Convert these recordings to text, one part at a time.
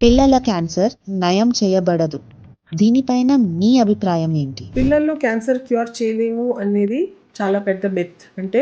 పిల్లల క్యాన్సర్ నయం చేయబడదు. దీనిపైన మీ అభిప్రాయం ఏంటి? పిల్లల్లో క్యాన్సర్ క్యూర్ చేయలేము అనేది చాలా పెద్ద బెత్ అంటే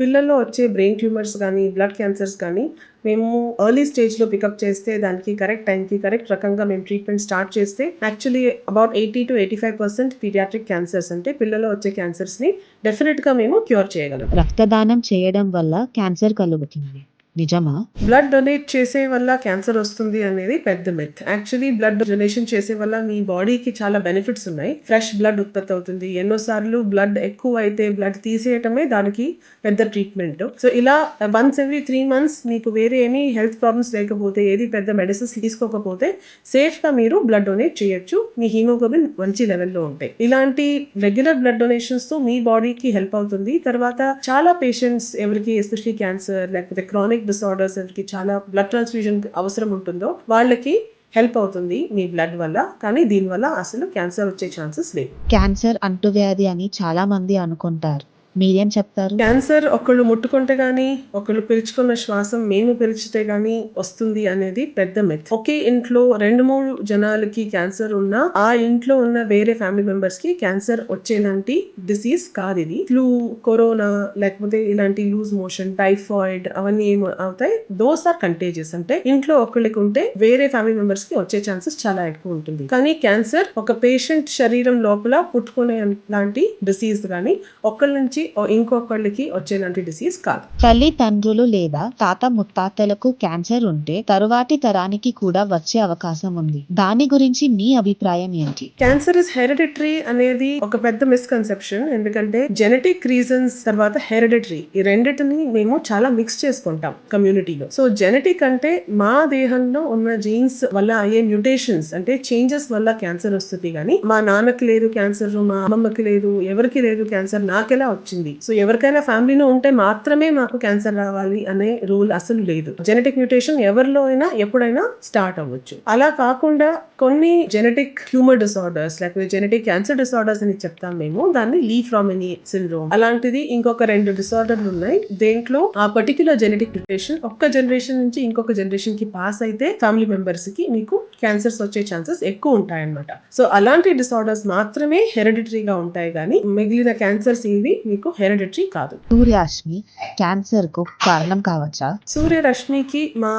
పిల్లల్లో వచ్చే బ్రెయిన్ ట్యూమర్స్ కానీ బ్లడ్ క్యాన్సర్స్ కానీ మేము ఎర్లీ స్టేజ్లో పికప్ చేస్తే దానికి కరెక్ట్ టైంకి కరెక్ట్ రకంగా మేము ట్రీట్మెంట్ స్టార్ట్ చేస్తే actually about eighty to eighty five percent paediatric cancers అంటే పిల్లల్లో వచ్చే క్యాన్సర్స్ని డెఫినెట్గా మేము క్యూర్ చేయగలం. రక్తదానం చేయడం వల్ల క్యాన్సర్ కలుగుతుంది. నిజమా? బ్లడ్ డొనేట్ చేసే వల్ల క్యాన్సర్ వస్తుంది అనేది పెద్ద మెత్ యాక్చువల్లీ బ్లడ్ డొనేషన్ చేసే వల్ల మీ బాడీకి చాలా బెనిఫిట్స్ ఉన్నాయి. ఫ్రెష్ బ్లడ్ ఉత్పత్తి అవుతుంది. ఎన్నోసార్లు బ్లడ్ ఎక్కువ అయితే బ్లడ్ తీసేయటమే దానికి పెద్ద ట్రీట్మెంట్ సో ఇలా వన్స్ ఎవ్రీ త్రీ మంత్స్ మీకు వేరే ఏమీ హెల్త్ ప్రాబ్లమ్స్ లేకపోతే ఏది పెద్ద మెడిసిన్స్ తీసుకోకపోతే సేఫ్గా మీరు బ్లడ్ డొనేట్ చేయొచ్చు. మీ హీమోగ్లోబిన్ మంచి లెవెల్లో ఉంటాయి. ఇలాంటి రెగ్యులర్ బ్లడ్ డొనేషన్స్తో మీ బాడీకి హెల్ప్ అవుతుంది. తర్వాత చాలా పేషెంట్స్ ఎవరికి ఎస్పెషలీ క్యాన్సర్ లేకపోతే క్రానిక్ డిసార్డర్స్ ఎవరికి చాలా బ్లడ్ ట్రాన్స్ఫ్యూజన్ అవసరం ఉంటుందో వాళ్ళకి హెల్ప్ అవుతుంది మీ బ్లడ్ వల్ల. కానీ దీనివల్ల అసలు క్యాన్సర్ వచ్చే ఛాన్సెస్ లేవు. క్యాన్సర్ అంటువ్యాధి అని చాలా మంది అనుకుంటారు. మీరేం చెప్తారు? క్యాన్సర్ ఒకళ్ళు ముట్టుకుంటే గానీ ఒకళ్ళు పిలుచుకున్న శ్వాసం మేము పిలిచితే గానీ వస్తుంది అనేది పెద్ద మెత్ ఒకే ఇంట్లో రెండు మూడు జనాలకి క్యాన్సర్ ఉన్నా ఆ ఇంట్లో ఉన్న వేరే ఫ్యామిలీ మెంబర్స్కి క్యాన్సర్ వచ్చేలాంటి డిసీజ్ కాదు ఇది. ఫ్లూ కరోనా లేకపోతే ఇలాంటి లూజ్ మోషన్ టైఫాయిడ్ అవన్నీ ఏం అవుతాయి? దోస్ ఆర్ కంటేజియస్ అంటే ఇంట్లో ఒకళ్ళకి ఉంటే వేరే ఫ్యామిలీ మెంబర్స్కి వచ్చే ఛాన్సెస్ చాలా ఎక్కువ ఉంటుంది. కానీ క్యాన్సర్ ఒక పేషెంట్ శరీరం లోపల పుట్టుకునే లాంటి డిసీజ్ కానీ ఒకళ్ళ నుంచి ఇంకొకళ్ళకి వచ్చేలాంటి డిసీజ్ కాదు. తల్లిదండ్రులు లేదా తాత ముత్తాతలకు క్యాన్సర్ ఉంటే తరువాతి తరానికి కూడా వచ్చే అవకాశం ఉంది. దాని గురించి మీ అభిప్రాయం ఏంటి? క్యాన్సర్ ఇస్ హెరిడిటరీ అనేది ఒక పెద్ద మిస్కన్సెప్షన్ ఎందుకంటే జెనెటిక్ రీజన్స్ తర్వాత హెరిడిటరీ ఈ రెండిటిని మేము చాలా మిక్స్ చేసుకుంటాం కమ్యూనిటీలో సో జెనెటిక్ అంటే మా దేహంలో ఉన్న జీన్స్ వల్ల అయ్యే మ్యూటేషన్స్ అంటే చేంజెస్ వల్ల క్యాన్సర్ వస్తుంది కానీ మా నాన్నకి లేదు క్యాన్సర్ మా అమ్మమ్మకి లేదు ఎవరికి లేదు క్యాన్సర్ నాకెలా వచ్చింది? సో ఎవరికైనా ఫ్యామిలీలో ఉంటే మాత్రమే మాకు క్యాన్సర్ రావాలి అనే రూల్ అసలు లేదు. జెనెటిక్ మ్యూటేషన్ ఎవరిలో అయినా ఎప్పుడైనా స్టార్ట్ అవ్వచ్చు. అలా కాకుండా కొన్ని జెనెటిక్ హ్యూమర్ డిసార్డర్స్ లేకపోతే జెనెటిక్ క్యాన్సర్ డిసార్డర్స్ అని చెప్తాం మేము దాన్ని లీ ఫ్రామినీ సిండ్రోమ్. అలాంటిది ఇంకొక రెండు డిసార్డర్లు ఉన్నాయి. దేంట్లో ఆ పర్టిక్యులర్ జెనెటిక్ మ్యూటేషన్ ఒక్క జనరేషన్ నుంచి ఇంకొక జనరేషన్కి పాస్ అయితే ఫ్యామిలీ మెంబర్స్కి మీకు క్యాన్సర్స్ వచ్చే ఛాన్సెస్ ఎక్కువ ఉంటాయన్నమాట. సో అలాంటి డిసార్డర్స్ మాత్రమే హెరిడిటరీగా ఉంటాయి కానీ మిగిలిన క్యాన్సర్స్ ఏవి మీకు హెరిడిటరీ కాదు. సూర్యాష్మి క్యాన్సర్కు కారణం కావచ్చా? సూర్యరశ్మికి మా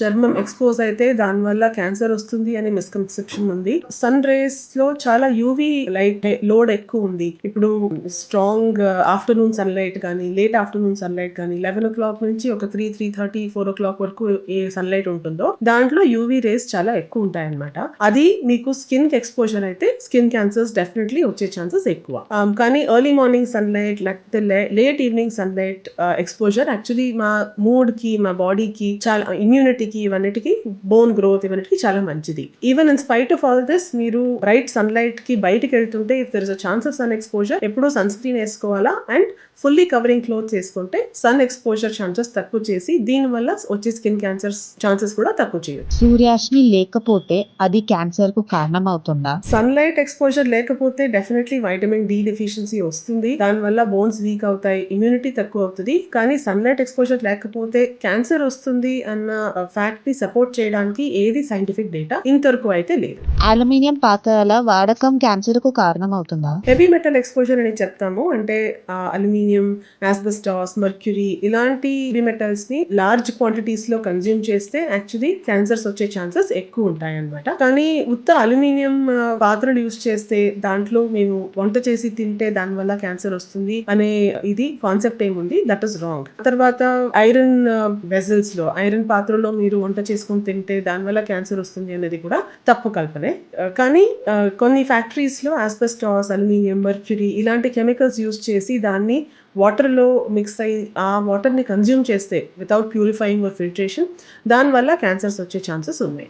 చర్మం ఎక్స్పోజ్ అయితే దానివల్ల క్యాన్సర్ వస్తుంది అనే మిస్కన్సెప్షన్ ఉంది. సన్ రేస్లో చాలా యూవి లైట్ లోడ్ ఎక్కువ ఉంది. ఇప్పుడు స్ట్రాంగ్ ఆఫ్టర్నూన్ సన్ లైట్ కానీ లేట్ ఆఫ్టర్నూన్ సన్ లైట్ కానీ లెవెన్ ఓ క్లాక్ నుంచి ఒక three three thirty four o'clock వరకు ఏ సన్ లైట్ ఉంటుందో దాంట్లో యూవి రేస్ చాలా ఎక్కువ ఉంటాయి అనమాట అది మీకు స్కిన్కి ఎక్స్పోజర్ అయితే స్కిన్ క్యాన్సర్స్ డెఫినెట్లీ వచ్చే ఛాన్సెస్ ఎక్కువ. కానీ ఎర్లీ మార్నింగ్ సన్ లైట్ లేకపోతే late evening sunlight exposure actually మా మూడ్కి మా బాడీకి చాలా ఇమ్యూనిటీకి ఇవన్నిటికి బోన్ గ్రోత్ ఇవన్నిటికి చాలా మంచిది. Even in spite of all this మీరు బ్రైట్ సన్ లైట్కి బయటికి వెళ్తుంటే if there is a chance of sun exposure ఎప్పుడూ సన్ స్క్రీన్ వేసుకోవాలా? అండ్ ఫుల్లీ కవరింగ్ క్లోత్స్ వేసుకుంటే సన్ ఎక్స్పోజర్ ఛాన్సెస్ తక్కువ చేసి దీని వల్ల వచ్చే స్కిన్ క్యాన్సర్స్ ఛాన్సెస్ కూడా తక్కువ చేయొచ్చు. సూర్యాష్మి లేకపోతే అది క్యాన్సర్కు కారణం అవుతుందా సన్లైట్ ఎక్స్పోజర్ లేకపోతే డెఫినెట్లీ వైటమిన్ డి డెఫిషియన్సీ వస్తుంది. దానివల్ల బోన్స్ వీక్ అవుతాయి ఇమ్యూనిటీ తక్కువ అవుతుంది. కానీ సన్లైట్ ఎక్స్పోజర్ లేకపోతే క్యాన్సర్ వస్తుంది అన్న ఫ్యాక్ట్ని సపోర్ట్ చేయడానికి ఏది సైంటిఫిక్ డేటా ఇంతవరకు అయితే లేదు. అల్యూమినియం పాత్రల వాడకం క్యాన్సర్కు కారణం అవుతుందా హెవీ మెటల్ ఎక్స్పోజర్ అని చెప్తాము. అంటే అల్యూమినియం ఆస్బెస్టాస్ మర్క్యూరీ ఇలాంటి హెవీ మెటల్స్ని లార్జ్ క్వాంటిటీస్లో కన్జ్యూమ్ చేస్తే యాక్చువల్లీ క్యాన్సర్స్ వచ్చే ఛాన్సెస్ ఎక్కువ ఉంటాయి అనమాట కానీ ఉత్త అల్యూమినియం పాత్రలు యూస్ చేస్తే దాంట్లో మేము వంట చేసి తింటే దాని వల్ల క్యాన్సర్ వస్తుంది. అనే ఇది కాన్సెప్ట్ ఏముంది? దట్ ఇస్ రాంగ్ తర్వాత ఐరన్ వెజల్స్ uh, లో ఐరన్ పాత్రలో మీరు వంట చేసుకొని తింటే దానివల్ల క్యాన్సర్ వస్తుంది అనేది కూడా తప్పు కల్పనే. Uh, కానీ uh, కొన్ని ఫ్యాక్టరీస్లో ఆస్బెస్టాస్ అల్యూమినియం మర్క్యూరీ ఇలాంటి కెమికల్స్ యూస్ చేసి దాన్ని వాటర్లో మిక్స్ అయ్యి ఆ వాటర్ని కన్జ్యూమ్ చేస్తే వితౌట్ ప్యూరిఫైయింగ్ ఫిల్ట్రేషన్ దానివల్ల క్యాన్సర్స్ వచ్చే ఛాన్సెస్ ఉన్నాయి.